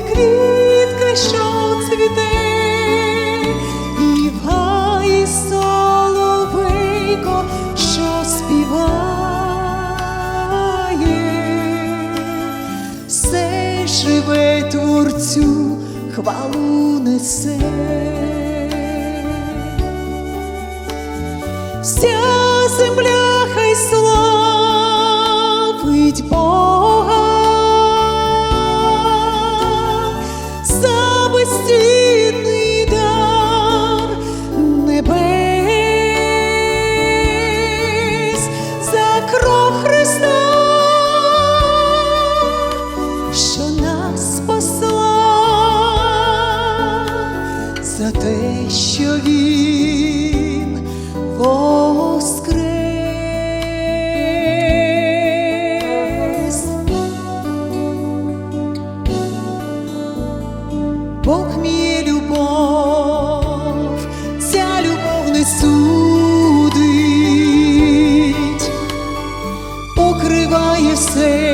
квітка, що цвіте, і в соловейко, що співає, все живе творцю, хвалу несе. Вся земля хай славить Бог мій любов, ця любов не судить, покриває все,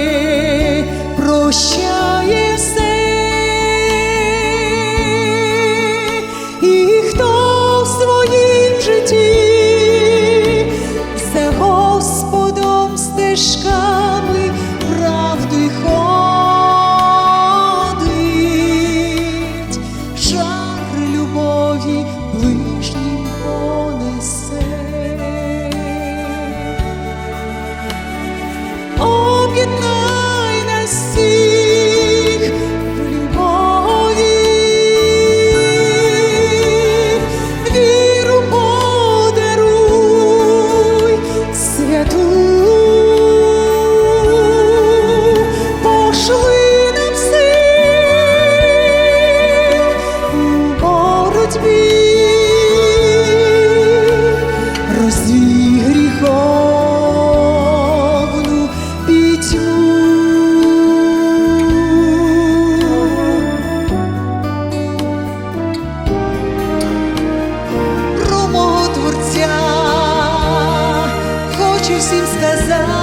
sun.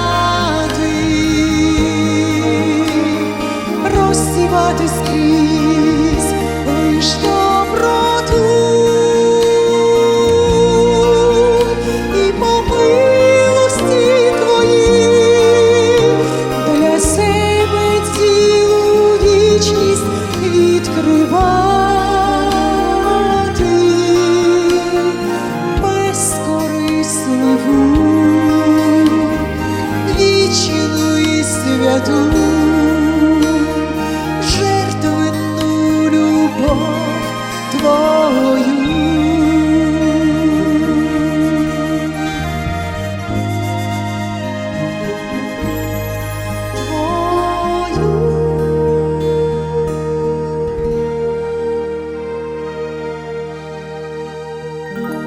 святу, жертвенну любов твою. Твою.